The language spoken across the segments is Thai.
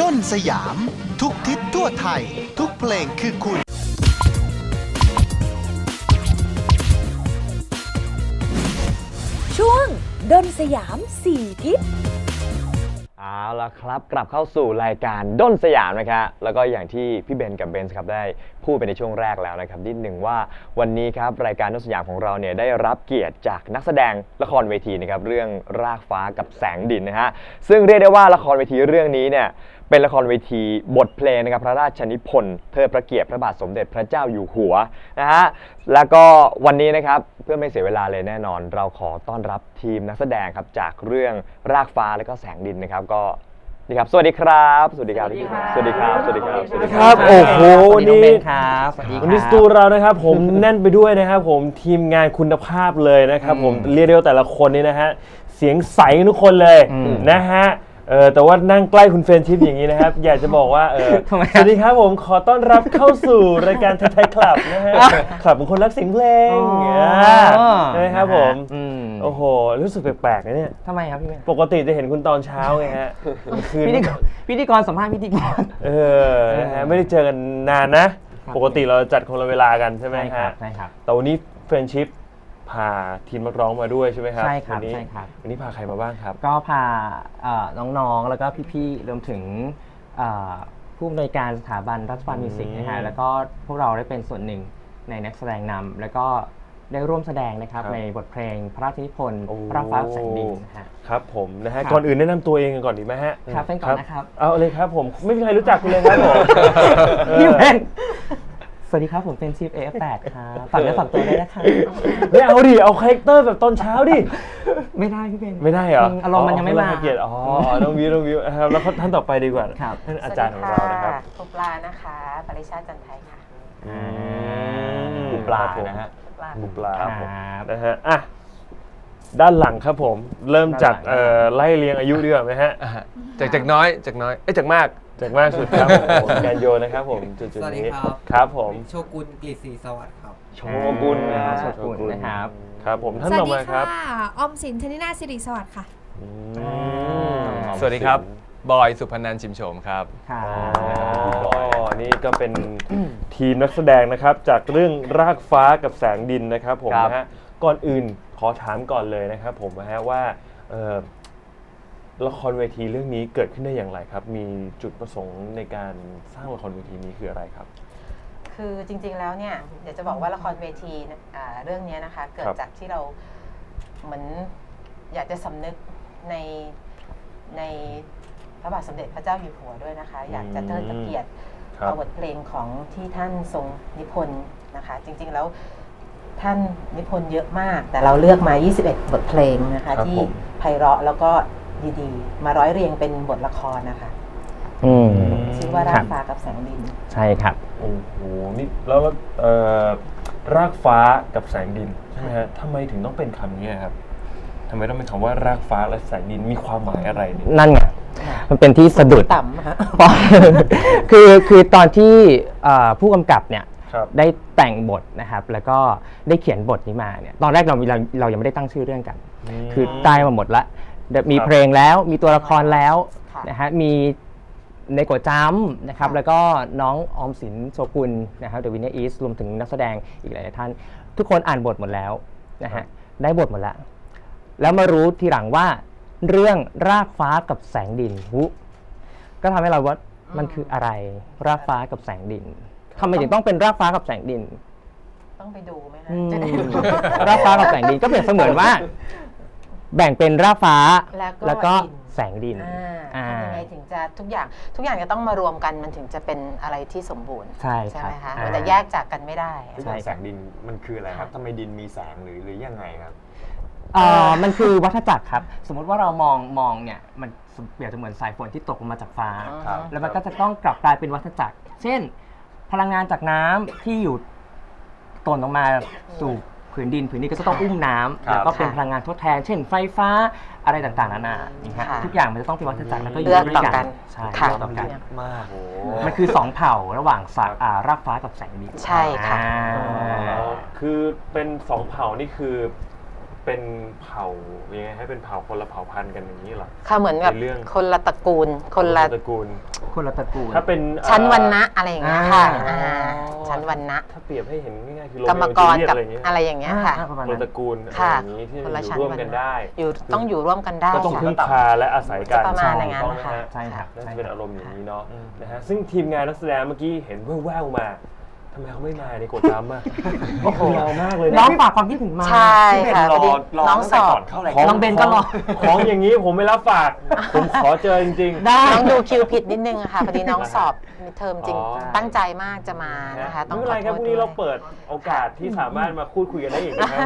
ด้นสยาม ทุกทิศทั่วไทย ทุกเพลงคือคุณ ช่วงดนสยามสี่ทิศ เอาละครับกลับเข้าสู่รายการด้นสยามนะครับแล้วก็อย่างที่พี่เบนกับเบนส์ครับได้พูดไปในช่วงแรกแล้วนะครับนิดหนึ่งว่าวันนี้ครับรายการด้นสยามของเราเนี่ยได้รับเกียรติจากนักแสดงละครเวทีนะครับเรื่องรากฟ้ากับแสงดินนะฮะซึ่งเรียกได้ว่าละครเวทีเรื่องนี้เนี่ย เป็นละครเวทีบทเพลงนะครับพระราชนิพนธ์เทิดพระเกียรติพระบาทสมเด็จพระเจ้าอยู่หัวนะฮะแล้วก็วันนี้นะครับเพื่อไม่เสียเวลาเลยแน่นอน เราขอต้อนรับทีมนักแสดงครับจากเรื่องรากฟ้าและก็แสงดินนะครับก็นี่ครับ สวัสดีครับ สวัสดีครับ สวัสดีครับ สวัสดีครับ สวัสดีคครัรับบโอ้โหสวัสดีน้องนี่เบนครับสวัสดีควันรันี้สตูเรานะครับ ผมแน่นไปด้วยนะครับ ผมทีมงานคุณภาพเลยนะครับ ผมเรียกได้ว่าแต่ละคนนี่นะฮะ เสียงใสกันทุกคนเลยนะฮะ เออแต่ว่านั่งใกล้คุณเฟรนชิพอย่างนี้นะครับ อยากจะบอกว่าเออทำไมสวัสดีครับผมขอต้อนรับเข้าสู่รายการไทยคลับนะฮะคลับของคนรักเสียงเพลงอ๋อใช่ไหมครับผมอืมโอ้โห รู้สึกแปลกๆนะเนี่ย ทำไมครับพี่เบนปกติจะเห็นคุณตอนเช้าไงฮะคืนพิธีกรพิธีกรสัมภาษณ์พิธีกร เออนะฮะไม่ได้เจอกันนานนะ ครับ ปกติเราจัดคนละเวลากันใช่ไหมใช่ครัฮะบใช่ครับ แต่วันนี้เฟรนชิพ พาทีมนักร้องมาด้วยใช่ไหมครับใช่ครับวันนี้ใช่ครับ วันนี้พาใครมาบ้างครับ ก็พาเอ่อน้องๆ แล้วก็พี่ๆ รวมถึงเอ่อผู้อำนวยการสถาบันรัฐบาลมิวสิกนะฮะอืมแล้วก็พวกเราได้เป็นส่วนหนึ่งในนักแสดงนำ แล้วก็ได้ร่วมแสดงนะครับครับในบทเพลงพระราชนิพนธ์โอ้ พระฟ้าแสงดินนะฮะ ครับผมนะฮะ ครับก่อนอื่นแนะนำตัวเองกันก่อนดีไหมฮะครับเป็นก่อนนะครับ เอาเลยครับผม ไม่มีใครรู้จักคุณเลยครับผม พี่เบนส วัสดีครับ ผมเป็นชีฟ AF8 ครับฝากเนื้อฝากตัวด้วยนะครับไม่เอาดิ เอาคาแรคเตอร์แบบตอนเช้าดิ ไม่ได้พี่เบนไม่ได้เหรออารมณ์มันยังไม่มาให้เกียรติอ๋อน้องวิวน้องวิวนะครับแล้วท่านต่อไปดีกว่าครับท่านอาจารย์ของเรานะครับครูปลานะคะปริชาติจันไทยค่ะอืมปูปลานะฮะครูปลาปูปลาครับนะฮะอะด้านหลังครับผม เริ่มจากด้านหลังเอ่อไล่เรียงอายุดีกว่าไหมฮะอ่าฮะจากจากน้อยจากน้อยเอ้ยจากมาก จากมากสุดครับผมการโยนนะครับผมจุดสวัสๆดีนี้ครับ ครับผมโชกุนกฤษศรีสวัสดิ์ครับ โชกุนนะฮะโชกุนนะครับ ครับผมท่านสวัต่อสดีมาคค่ะรับออมสินธนินาสิริสวัสดิ์ค่ะ อืมสวัสดีครับ บอยสุพนันท์ชิมโฉมครับครับอ๋อนี่ก็เป็นทีมนักแสดงนะครับ จากเรื่องรากฟ้ากับแสงดินนะครับผมครับ นะฮะก่อนอื่นขอถามก่อนเลยนะครับผมนะฮะว่าเอ่อ ละครเวทีเรื่องนี้เกิดขึ้นได้อย่างไรครับ มีจุดประสงค์ในการสร้างละครเวทีนี้คืออะไรครับ คือจริงๆแล้วเนี่ยเดี๋ยวจะบอกว่าละครเวทีเนี่ยอ่าเรื่องเนี้ยนะคะ เกิดครับจากที่เราเหมือนอยากจะสำนึกในในพระบาทสมเด็จพระเจ้าอยู่หัวด้วยนะคะ อยากจะเทิดพระเกียรติครับเอาบทเพลงของที่ท่านทรงนิพนธ์นะคะ จริงๆแล้วท่านนิพนธ์เยอะมาก แต่เราเลือกมา 21 บทเพลงนะคะครับที่ผมไพเราะแล้วก็ ดีๆ มาร้อยเรียงเป็นบทละครนะคะอืมชื่อว่าครารักบฟ้ากับแสงดิน ใช่ครับ โอ้โหนี่แล้วแล้วเอ่อรากฟ้ากับแสงดินใช่ไหมฮะทำไมถึงต้องเป็นคำนี้ครับทำไมต้องเป็นคำว่ารากฟ้าและแสงดินมีความหมายอะไรเนี่ยนั่นไงมันเป็นที่สะดุด ต่ำฮะ เพราะ คือคือตอนที่เอ่อผู้กำกับเนี่ยครับ ได้แต่งบทนะครับ แล้วก็ได้เขียนบทนี้มาเนี่ยตอนแรกเราเราเรายังไม่ได้ตั้งชื่อเรื่องกัน คือได้มาหมดละเดี๋ยว มีครับเพลงแล้วมีตัวละครแล้วค่ะนะฮะมีในโกจัมนะครับค่ะแล้วก็น้องออมสินโชกุลนะครับเดอะวินเนอร์อีสรวมถึงนักแสดงอีกหลายๆท่าน ทุกคนอ่านบทหมดแล้วนะครัฮะบ ได้บทหมดแล้วแล้วมารู้ทีหลังว่า เรื่องรากฟ้ากับแสงดินหุก็ทำให้เราว่ามันคืออะไร รากฟ้ากับแสงดินทำไมถึงต้องเป็นรากฟ้ากับแสงดิน ต้องไปดูไหมคะอืมจะได้รู้ รากฟ้ากับแสงดินก็เปรียบเสมือนว่า แบ่งเป็นรากฟ้าแล้วก็ก็ดิน แสงดิน อ่าอ่า ทำยังไงถึงจะทุกอย่างทุกอย่างจะต้องมารวมกันมันถึงจะเป็นอะไรที่สมบูรณ์ใช่ใช่ครับไหมคะอ่า มันจะแยกจากกันไม่ได้ทุกอย่างแสงดินมันคืออะไรครับทำไมดินมีแสงหรือหรือยังไงครับ เอ่อมันคือวัฏจักรครับ สมมุติว่าเรามองมองเนี่ยมันเปรียบเสมือนสายฝนที่ตกลงมาจากฟ้าครับ แล้วมันก็จะต้องกลับกลายเป็นวัฏจักร เช่น พลังงานจากน้ำที่อยู่ตนลงมาสู่ ผืนดินผืนดินก็จะต้องอุ้มน้ำครับแล้วก็เป็นค่ะพลังงานทดแทน เช่นไฟฟ้าอะไรต่างๆนานาอย่างเงี้ยค่ะทุกอย่างมันจะต้องเป็นวัฏจักรแล้วก็อยู่เลือกด้วยต่อกักันนใช่ค่ะเลือกต่อกันมากโอ้มันคือสองเผ่าระหว่างสายอ่ารากฟ้ากับแสงดินใช่ค่ะอ่าคือเป็นสองเผ่านี่คือ เป็นเผ่ายังไงให้เป็นเผ่าคนละเผ่าพันธุ์กันอย่างนี้เหรอ ค่ะเหมือนกับในเรื่อง คนละตระกูล คนละตระกูล คนละตระกูล ถ้าเป็นเอ่อ ชั้นวันนะอะไรอย่างเงี้ยค่ะอ่า อ่าชั้นวันนะถ้าเปรียบให้เห็นง่ายๆคือโรกรรเมมโอกจูรเลียตกับอะไรอย่างเงี้ยอะไรอย่างเงี้ยค่ะ อ่าประมาณคนนั้นละตระกูลอะไรค่ะอย่างนี้ที่คนละอยู่ชั้นร่วมวันกันนะได้ อยู่ต้องอยู่ร่วมกันได้ก็ต้องค่ะพึ่งพาและอาศัยกันจะประมาณอย่างนั้นถูกนะคะต้องไหมฮใช่ครับน่าใช่จะเป็นครับอารมณ์อย่างนี้เนาะนะฮะซึ่งทีมงานนักแสดงเมื่อกี้เห็นแว่วๆมา ทำไมเขาไม่มาในกดจำอะโอ้โหเรามากเลยนะน้องฝากความคิดถึงมา ใช่ค่ะรอพอดีรอน้องตั้งสแต่อบก่อนเข้ารายขการ น้องเบนก็รอ ของอย่างนี้ผมไม่รับฝาก ผมขอเจอจริงๆได้ น้องดูคิวผิดนิดนึงอะค่ะพอดีน้องสอบมีเทอมจริงอ๋อ ตั้งใจมากจะมานะคะ ต้องไม่ขเป็นอไรครับโทพษรุ่งด้นี้วยเราเปิดโอกาสที่สามารถมาพูดคุยกันได้อีกนะครับ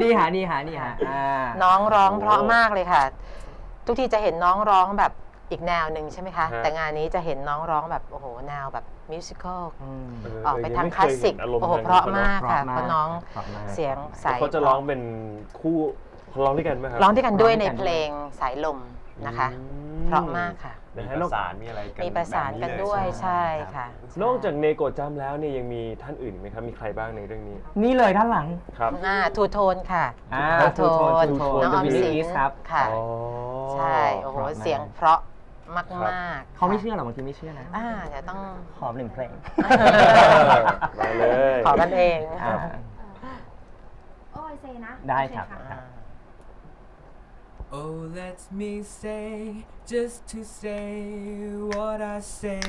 นี่ฮะนี่ฮะนี่ฮะอ่า น้องร้องโอ้เพราะมากเลยค่ะ ทุกทีจะเห็นน้องร้องแบบ อีกแนวหนึ่งใช่ไหมคะ ฮะ แต่งานนี้จะเห็นน้องร้องแบบโอ้โหแนวแบบมิวสิควลอืมเออกไปยังทางม่คลาสสิกยห็นอารมณ์โอ้โหทงเพราะนี้มากค่ะเพราะมากเพราะน้องเพราะมาก เสียงใสเขาจะร้องเป็นคู่เขาร้องด้วยกันไหมครับร้องด้วยกันด้วยในร้องด้วยกันเพลงสายลมนะคะ อืเพราะมากค่ะ มีนะปฮะระสานมีอะไรกันมีประสานกันแบบด้วยเลใช่ค่ะ นอกจากเนโกะจำแล้วเนี่ยยังมีท่านอื่นอีกไหมครับ มีใครบ้างในเรื่องนี้นี่เลยด้านหลังครับอ่าทูโทนค่ะ อ่าทูโทนทูโทนน้องออม The สิน Willies ครับ ค่ะ อ๋อ ใช่ โอ้โห เพราะมาก เสียงเพราะ มากครับมากๆเขาไม่ค่ะเชื่อหรอกบางทีไม่เชื่อนะอ่าเดี๋ยวต้องขอหนึ่งเพลงมาเลยขอกันเองอ่าโอ้ยเซนะ ได้โอเครับะ Oh, let me say, just to say what I say.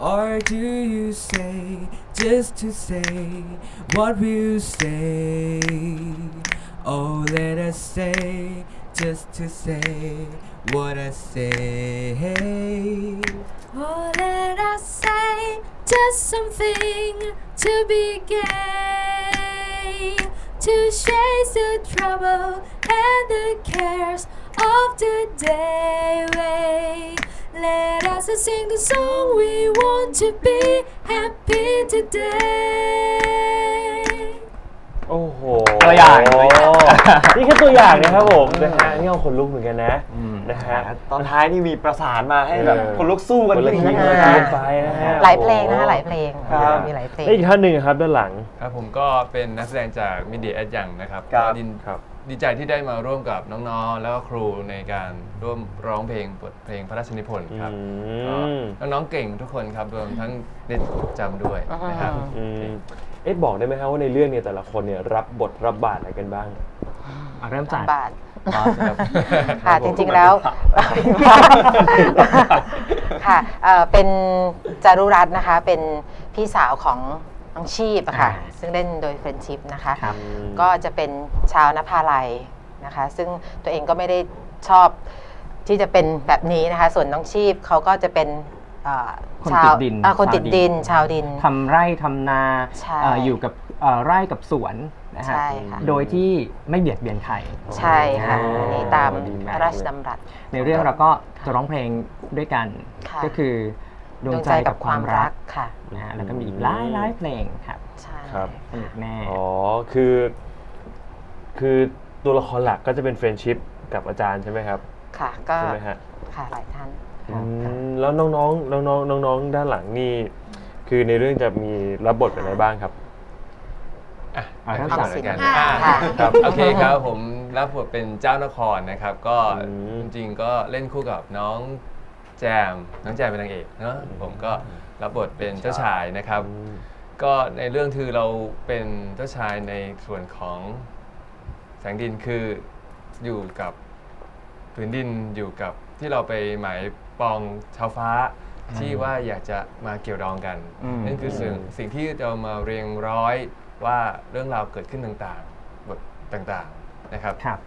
Or do you say, just to say what we say? Oh, let us say, just to say what I say. Oh, let us say just something to be gay, to chase the trouble and the cares of the day. Let us sing the song we want to be happy today. โอ้โหตัวอย่างตัวอย่างนี่แค่ตัวอย่างนะครับผมนะฮะนี่เอาคนลุกเหมือนกันนะอืมนะฮะตอนท้ายนี่มีประสานมาให้แบบเออคนลุกสู้กันคนละจริทีงมๆคนละนะทีฮะมไปนะฮะหลายเพลงนะคะหลายเพลงครับมีหลายเพลงและอีกท่านหนึ่งครับด้านหลังครับผมก็เป็นนักแสดงจากมีเดียแอดยังนะครับครับก็ดีครับดีใจที่ได้มาร่วมกับน้องๆ แล้วก็ครูในการร่วมร้องเพลงบทเพลงพระราชนิพนธ์ครับอืมก็น้องๆเก่งทุกคนครับรวมทั้งเด็กจำด้วยนะครับอืม เอ๊ะบอกได้ไหมครับว่าในเรื่องเนี่ยแต่ละคนเนี่ยรับบทรับบาทอะไรกันบ้างอะเริ่มจากบาทบอสครับค่ะจริงๆแล้ว ค่ะเอ่อเป็นจารุรัตน์นะคะ เป็นพี่สาวของน้องชีพอะค่ะอ่าซึ่งเล่นโดยเฟรนชิพนะคะ ครับ ก็จะเป็นชาวนภาลัยนะคะ ซึ่งตัวเองก็ไม่ได้ชอบที่จะเป็นแบบนี้นะคะ ส่วนน้องชีพเขาก็จะเป็นเอ่อคนชาติวดดินอ่าคนติดดิน ชาวดิน ทำไร่ทำนาใช่ เอ่ออยู่กับเอ่อไร่กับสวนนะฮะใช่ค่ะ โดยที่ไม่เบียดเบียนใคร ใช่ค่ะอ๋ออัอันนี้ตามดีมาก พระราชดำรัส ในเรื่องเราก็จะร้องเพลงด้วยกัน ค่ะ ก็คือดวงใจกับความรักค่ะ นะฮะแล้วก็มีอีกหลายหลายเพลงครับใช่ ครับ สนุกแน่ อ๋อ คือ คือตัวละครหลักก็จะเป็นเฟรนชิพกับอาจารย์ใช่ไหมครับ ค่ะ ก็ ใช่ไหมฮะ ค่ะ หลายท่านครับ อืมแล้วน้องๆน้องๆน้องๆด้านหลังนี่คือในเรื่องจะมีรับบทเป็นอะไรบ้างครับอะท่านออสั่มงสินกันค่ะอ่าค่ะโอเคครับผมรับบทเป็นเจ้านครนะครับ ก็อืม จริงๆก็เล่นคู่กับน้องแจมน้องแจมเป็นนางเอกเนอะผมก็รับบทเป็นเจ้าชายนะครับก็ในเรื่องคือเราเป็นเจ้าชายในส่วนของแสงดินคืออยู่กับผืนดินอยู่กับที่เราไปหมาย ปองชาวฟ้า ที่ว่าอยากจะมาเกี่ยวดองกันอืมนั่นคือสิ่งสิ่งที่เรามาเรียงร้อยว่าเรื่องราวเกิดขึ้นต่างๆบทต่างๆนะครับครับ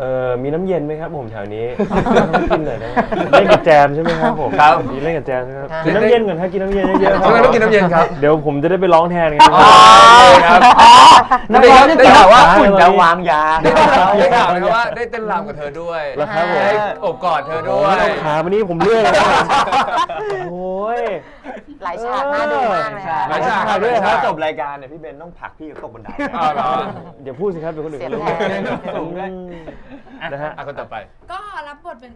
เอ่อมีน้ำเย็นไหมครับผมแถวนี้ต้องกินหน่อยนะเล่นกับแจมใช่ไหมครับผมครับมีเล่นกับแจมใช่ไหมครับครับกินน้ำเย็นก่อนครับกินน้ำเย็นเยอะๆครับทำไมต้องกินน้ำเย็นครับเดี๋ยวผมจะได้ไปร้องแทนไงอ๋อครับนักร้องนี่ได้ข่าวว่าคุณจะวางยาได้ข่าวได้ข่าวนะครับว่าได้เต้นรำกับเธอด้วยแล้วครับผมได้โอบกอดเธอด้โอ้วยยขาวันนี้ผมเลื่อยเลยนะโอ้ย หลายฉากน่าดูมากเลยค่ะ หลายฉากด้วยคถ้ารับจบรายการเนี่ยพี่เบนต้องผลักพี่ตกบันไดอ๋อเหรออย่าพูดสิครับเป็นคนอื่นเสียเขารู้แรงอืมนะฮะ อะคนต่อไป ก็รับบทเป็น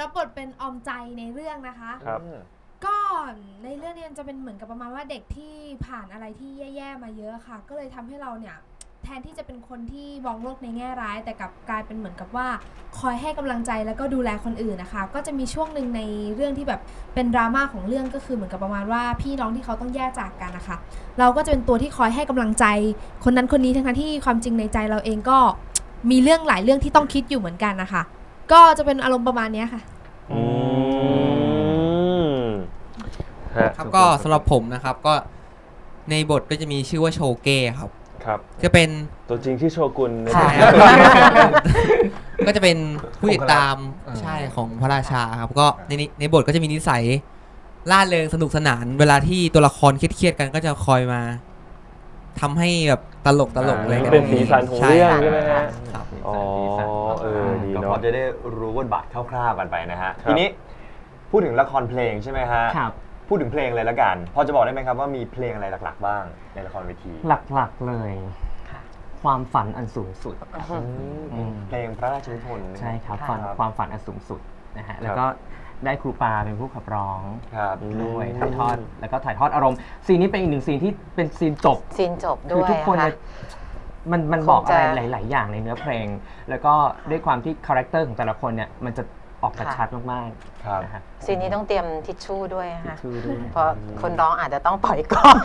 รับบทเป็นออมใจในเรื่องนะคะ ครับ ก็ในเรื่องนี้จะเป็นเหมือนกับประมาณว่าเด็กที่ผ่านอะไรที่แย่ๆมาเยอะค่ะ ก็เลยทำให้เราเนี่ย แทนที่จะเป็นคนที่มองโลกในแง่ร้าย แต่กลับกลายเป็นเหมือนกับว่า คอยให้กำลังใจแล้วก็ดูแลคนอื่นนะคะ ก็จะมีช่วงหนึ่งในเรื่องที่แบบเป็นดราม่าของเรื่องก็คือเหมือนกับประมาณว่าพี่น้องที่เขาต้องแยกจากกันนะคะเราก็จะเป็นตัวที่คอยให้กำลังใจ คนนั้นคนนี้ทั้งๆที่ความจริงในใจเราเองก็มีเรื่องหลายเรื่องที่ต้องคิดอยู่เหมือนกันนะคะ ก็จะเป็นอารมณ์ประมาณเนี้ยค่ะอืมฮะครับก็สำหรับผมนะครับก็ในบทก็จะมีชื่อว่าโชเก้ครับ ครับก็เป็นตัวจริงที่โชกุนในใช่บทครับก็จะเป็นผู้ติดตามอ่าใช่ของพระราชาครับก็ในนี้ในบทก็จะมีนิสัยล่าเริงสนุกสนาน เวลาที่ตัวละครเครียดๆกันก็จะคอยมาทำให้แบบตลกตลกอะไรกันเป็นสีสันของเรื่องใช่ไหมฮะ ครับ อ๋อเออดีก็พเนาะอจะได้รู้บทบาทคร่าวๆกันไปนะฮะ ครับ ทีนี้พูดถึงละครเพลงใช่ไหมฮะ ครับ พูดถึงเพลงเลยละกัน พอจะบอกได้ไหมครับว่ามีเพลงอะไรหลัก ๆ บ้างในละครเวที หลักๆเลยค่ะความฝันอันสูงสุด อืม เพลงพระราชนิพนธ์ใช่ครับค่ะความความฝันอันสูงสุดนะฮะแล้วก็ได้ครูปาเป็นผู้ขับร้องครับ ด้วยถ่ายทอดแล้วก็ถ่ายทอดอารมณ์ซีนนี้เป็นอีกหนึ่งซีนที่เป็นซีนจบ ซีนจบคืด้วยทุกคนค่ะ จะมันมันคงบอกอะไรจะหลาย ๆ อย่างในเนื้อเพลง แล้วก็ด้วยความที่คาแรคเตอร์ของแต่ละคนเนี่ยมันจะ ออกมาค่ะชัดมากครับ ๆนะฮะซีนนี้ต้องเตรียมทิชชู่ด้วยนะคะชื่อด้วยเพราะคนร้องอาจจะต้องปล่อยก่อน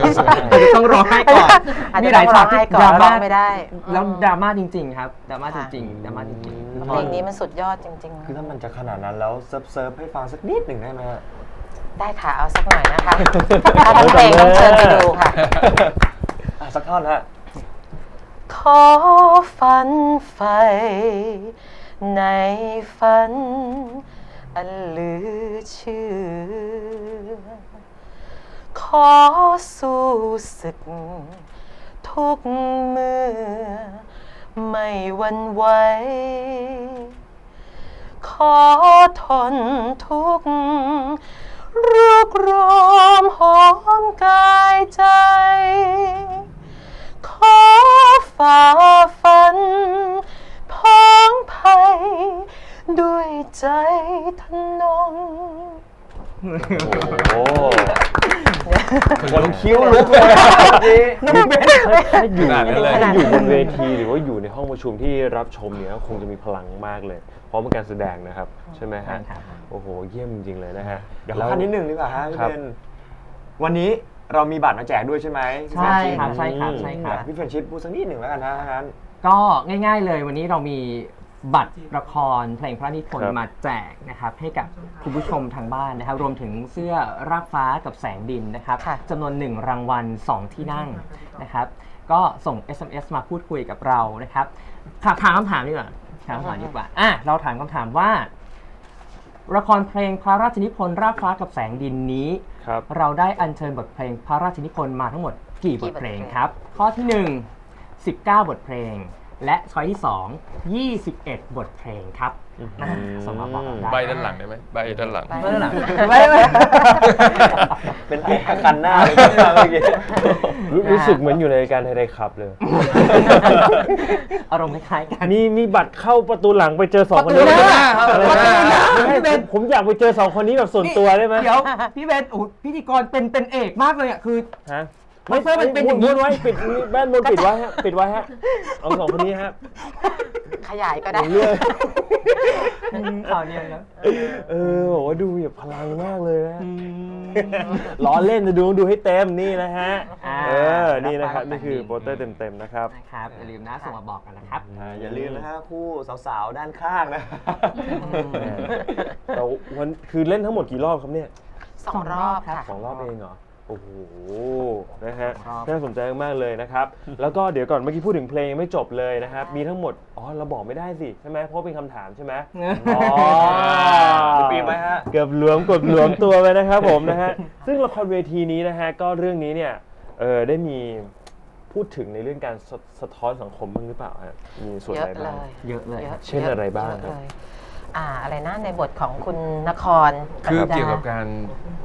ไม่ใช่ต้องร้องไห้ก่อนอาจมีจะหต้ลาอยงฉาร้อกงที่ไห้ก่อดนราร้ม่าองไม่ได้แล้วอืม ดราม่าจริง ๆ ครับดราม่าจค่ะ ริงๆดราม่าจริงๆเพลงนี้มันสุดยอดจริง คือถ้ามันจะขนาดนั้นแล้วเซิร์ฟเซิร์ฟให้ฟังสักนิดหนึ่งได้ไหมฮะ ๆ ได้ค่ะ เอาสักหน่อยนะคะ ถ้าทั้งเพลงต้องเชิญไปดูค่ะ อะสักท่อนฮะ ขอฝันไฟ ในฝัน อันเลือเชื่อ ขอสู้ศึก ทุกเมื่อ ไม่หวันไหว ขอทนทุกข์รุกรอมหอมกา นงโอ้โหคนคิ้วลุกเลยอะเมื่อกี้ถ้าอยู่ขนาดนั้นเลยถ้าอยู่บนเวทีหรือว่าอยู่ในห้องประชุมที่รับชมเนี่ยคงจะมีพลังมากเลยเพราะเป็นการแสดงนะครับ ใช่ไหมฮะใช่ครับโอ้โห เยี่ยมจริงๆเลยนะฮะเดี๋ยวขอขั้นนิดหนึ่งดีกว่าฮะพี่ครับเบนวันนี้เรามีบัตรมาแจกด้วยใช่ไหมพี่ใช่เฟรนชิครับใช่ครับใช่ครับพี่เฟรนชิดพูดสักนิดหนึ่งแล้วกันนะถ้างั้นก็ง่าย ๆ เลยวันนี้เรามี บัตรละครเพลงพระนิพนครัธ์บมาแจกนะครับให้กับคุณผู้ชมทางบ้านนะครับ รวมถึงเสื้อรากฟ้ากับแสงดินนะครับค่ะจำนวนหนึ่งรางวัล 2 ที่นั่งนะครับก็ส่ง SMS มาพูดคุยกับเรานะครับถามถามคำถามดีกว่าถามคำถามดีกว่าอะเราถามคำถามว่าละครเพลงพระราชนิพนธ์รากฟ้ากับแสงดินนี้ครับเราได้อัญเชิญบทเพลงพระราชนิพนธ์มาทั้งหมดกี่บทเพลงครับ ข้อที่ 1 19 บทเพลง และช้อยที่ 2 21 บทเพลงครับอะส่งมาบอกเราได้ใบด้านหลังได้ไหมใบด้านหลัง ใบไม่ได้หลังไม่ไม่ เป็นไอ้กันหน้าเลยเมื่อกี้รู้รู้สึกเหมือนอยู่ในรายการไทยไดครับเลย อารมณ์คล้ายๆกัน มีมีบัตรเข้าประตูหลังไปเจอสองคนประตูนี้หน้าอะไรประตูหน้า ไม่พี่เบนผมอยากไปเจอสองคนนี้แบบส่วนตัวได้ไหมเดี๋ยวพี่เบนโอ้โหพิธีกรเป็นเป็นเอกมากเลยอะคือ ฮะ ไม่ใช่มันเป็นอย่างนี้ม้วนไว้ปิดแบ้านบนปิดไว้ฮะปิดไว้ฮะเอาสองคนนี้ฮะขยายก็ได้เรื่อยข่าวเนี่ยนะเออบอกว่าดูแบบพลังมากเลยนะล้อเล่นจะดูดูให้เต็มนี่นะฮะอ่าเออนี่นะครับรับฟังนี่คือกันดีโปสเตอร์เต็มๆนะครับนะครับอย่าลืมนะส่งมาบอกกันนะครับอ่าอย่าลืมนะฮะคู่สาวๆด้านข้างนะแต่วันคือเล่นทั้งหมดกี่รอบครับเนี่ยสองรอบค่ะสองรอบเองเหรอ โอ้โห นะฮะสองรอบน่าสนใจมากๆเลยนะครับ แล้วก็เดี๋ยวก่อนเมื่อกี้พูดถึงเพลงยังไม่จบเลยนะครับ มีทั้งหมด อ๋อ เราบอกไม่ได้สิ ใช่ไหม เพราะเป็นคำถามใช่ไหมอ๋อปีไหมฮะ เกือบหลวมกดหลวมตัวไปนะครับผมนะฮะ ซึ่งละครเวทีนี้นะฮะ ก็เรื่องนี้เนี่ย เออได้มีพูดถึงในเรื่องการสะสะท้อนสังคมบ้างหรือเปล่าฮะมีส่วนเยอะไรอะเลบ้าง ยเยอะเลยยเช่นอะไรบ้างเยอะครับเลย อ่าอะไรนะในบทของคุณนครคือปฏิดาเกี่ยวกับการ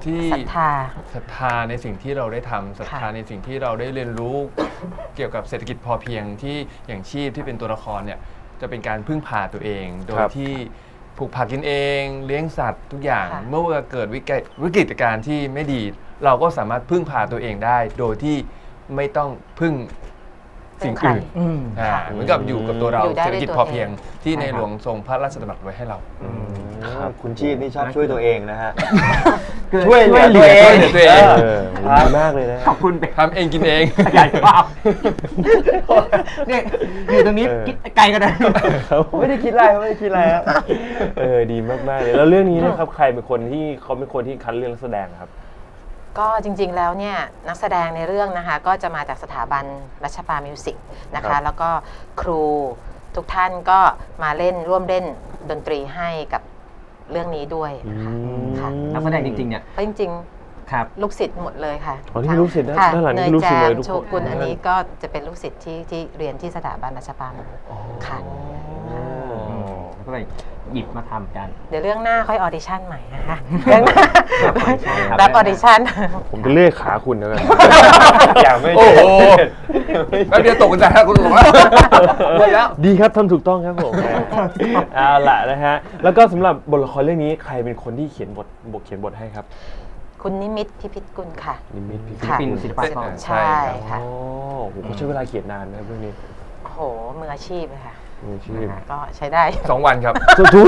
ที่ศรัทธาศรัทธาในสิ่งที่เราได้ทำศรัทธาค่ะในสิ่งที่เราได้เรียนรู้ เกี่ยวกับเศรษฐกิจพอเพียงที่อย่างชีพที่เป็นตัวละครเนี่ยจะเป็นการพึ่งพาตัวเอง โดคยรับที่ปลูกผักกินเอง เลี้ยงสัตว์ทุกอย่างค่ะเมื่อเกิดวิกฤตวิกฤตการณ์ที่ไม่ดี เราก็สามารถพึ่งพาตัวเองได้ โดยที่ไม่ต้องพึ่ง สิ่งอื่นอืมอ่าเหมือนกับอยู่กับตัวเราอยู่ได้เศรษฐกิจด้วยพตัอวเองเพียงที่ในใช่ครับหลวงทรงพระราชดำรัสไว้ให้เราครับคุณชีพนี่ชอบช่วยตัวเองนะฮะคือช่วยเหลือช่วยเหลืตัวอเองตัวเองเออดีมากเลยนะขอบคุณเบนทำเองกินเองขยายความเนี่ยอยู่ตรงนี้เออคิดไกลกันนะครับไม่ได้คิดอะไรไม่ได้คิดอะไรครับเออดีมากๆเลยแล้วเรื่องนี้นะครับใครเป็นคนที่เขาเป็นคนที่คัดเรื่องนักแสดงครับ ก็จริงๆแล้วเนี่ยนักแสดงในเรื่องนะคะก็จะมาจากสถาบันรัชปามิวสิกนะครัคะ บ แล้วก็ครูทุกท่านก็มาเล่นร่วมเล่นดนตรีให้กับเรื่องนี้ด้วยนะคะค่ะนักแสดงจริงๆเนี่ยเพราะจริงครับ ๆ ลูกศิษย์หมดเลยค่ะอ๋อนี่มีลูกศิษย์ด้านค่ะด้านหลังนี่เนยคือลูกแจศิษย์เลยมทุกคน โชกุนอันนี้ก็จะเป็นลูกศิษย์ที่ที่เรียนที่สถาบันรัชปาค่ะ ก็เลยหยิบมาทำกัน เดี๋ยวเรื่องหน้าค่อยออดิชั่นใหม่นะคะเรื่องหน้าครับ รับออดิชั่น ผมจะเลื่อยขาคุณนะกันอย่างไม่โอ้โหแป๊บเดียวตกใจแล้วคุณบอกว่าหมดแล้ว ดีครับทำถูกต้องครับผม เอาล่ะนะฮะ แล้วก็สำหรับบทละครเรื่องนี้ใครเป็นคนที่เขียนบทบทเขียนบทให้ครับคุณนิมิตพิพิธกุลค่ะ นิมิตพิค่ะปินศิลปากร ใช่ค่ะอ๋อโหเขาใช้เวลาเขียนนานนะครับเรื่องนี้โอ้โหมืออาชีพเลยค่ะ มืออาชีพก็ใช้ได้ สองวันครับ สุดทุ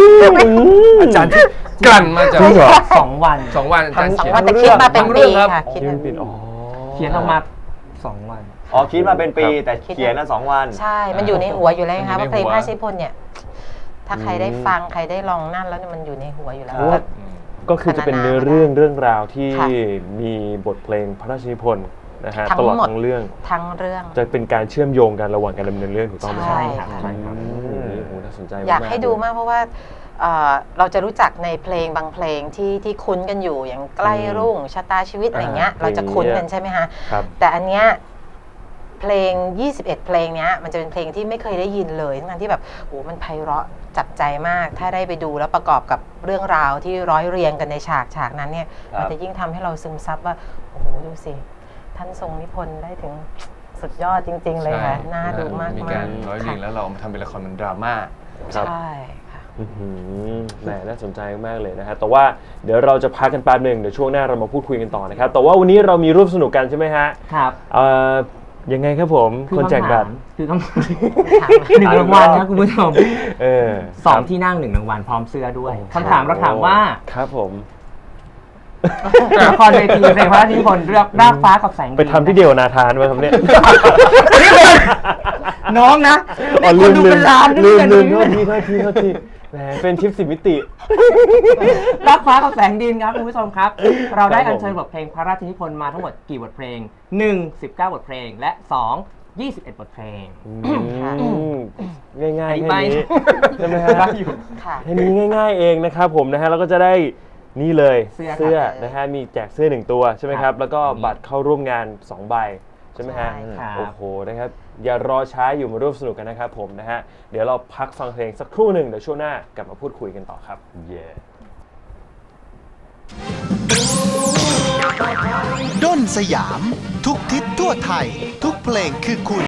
อาจารย์ที่กลั่นมาจากจริงเหรอสองวันสองวันอาจารย์สองเขียน วันแต่คิดมาเป็นทั้งเรื่ปีองครับ ค่ะคิดเขียมานเป็นอ๋อเขียนออกมาสองวัน อ๋อคิดมาเป็นปีครับแต่เขียนน่ะสองวัน ใช่ มันอยู่ในหัวอยู่แล้วมันนะอยู่คะว่าเพลงในหัว พระชิพลเนี่ย ถ้าใครได้ฟังใครได้ลองนั่นแล้วเนี่ยมันอยู่ในหัวอยู่แล้วเพราะว่าก็คือจะเป็นเนื้อเรื่องเรื่องราวที่ค่ะ มีบทเพลงพระราชนิพนธ์ นะฮะทั้งตลอดหมด ทั้งเรื่อง ทั้งเรื่อง จะเป็นการเชื่อมโยงกันระหว่างการดำเนินเรื่องถูกต้องไหมใช่ครับค่ะ ใช่ครับอืมโอ้โหน่าสนใจมากๆ อยากให้ดูเลยมากเพราะว่าเอ่อเราจะรู้จักในเพลงบางเพลงที่ที่คุ้นกันอยู่อย่างใกล้รุ่งชะตาชีวิตอะไรเงี้ยอ่าเราจะคุ้นเพลงนี้กันใช่ไหมคะครับ แต่อันเนี้ยเพลง 21 เพลงเนี้ยมันจะเป็นเพลงที่ไม่เคยได้ยินเลยทั้งที่แบบโอ้มันไพเราะจับใจมาก ถ้าได้ไปดูแล้วประกอบกับเรื่องราวที่ร้อยเรียงกันในฉากฉากนั้นเนี่ยครับ มันจะยิ่งทำให้เราซึมซับว่าโอ้โหดูสิ ท่านทรงนิพนธ์ได้ถึงสุดยอดจริง ๆ เลยค่ะ น่าดูมากมีๆการร้อยเรียงค่ะแล้วเรามาทำเป็นละครมันดราม่า ครับใช่ค่ะ อื้อหือแหมน่าสนใจมากเลยนะฮะแต่ว่าเดี๋ยวเราจะพักกันแป๊บหนึ่งเดี๋ยวช่วงหน้าเรามาพูดคุยกันต่อนะครับ แต่ว่าวันนี้เรามีร่วมสนุกกันใช่ไหมฮะครับเอ่อยังไงครับผมคือคนแจกบัตรคือต้องถามหนึ่งรางวัลนะคุณผู้ชมเออสองครับที่นั่งหนึ่งรางวัลพร้อมเสื้อด้วยคำถามเราถามว่า ครับผม ละครเวทีเพลงพระราชนิพนธ์เรื่องรากฟ้ากับแสงไปทำที่เดียวนาธานมาครับเนี่ยน้องนะอ๋อนี่คนดูเป็นล้านลืมด้วยกันลืมดูโทษทีโทษทีโทษทีแหมเป็นทริปสิบมิติ รากฟ้ากับแสงดินครับคุณผู้ชมครับ เราได้ครับผมอัญเชิญบทเพลงพระราชนิพนธ์มาทั้งหมดกี่บทเพลง 1 19 บทเพลงและ 2 21 บทเพลง อืมง่ายๆอธิแค่บายนี้ใช่ไหมฮะได้อยู่ค่ะ แค่นี้ง่าย ๆ เองนะครับผมนะฮะแล้วก็จะได้ นี่เลยเสื้อครับนะฮะมีแจกเสื้อหนึ่งตัวใช่ไหมครับแล้วก็บัตรเข้าร่วมงาน2ใบใช่ไหมฮะใช่ครับโอ้โหนะครับอย่ารอช้าอยู่มาร่วมสนุกกันนะครับผมนะฮะเดี๋ยวเราพักฟังเพลงสักครู่หนึ่งเดี๋ยวช่วงหน้ากลับมาพูดคุยกันต่อครับเย้ด้นสยาม ทุกทิศทั่วไทย ทุกเพลงคือคุณ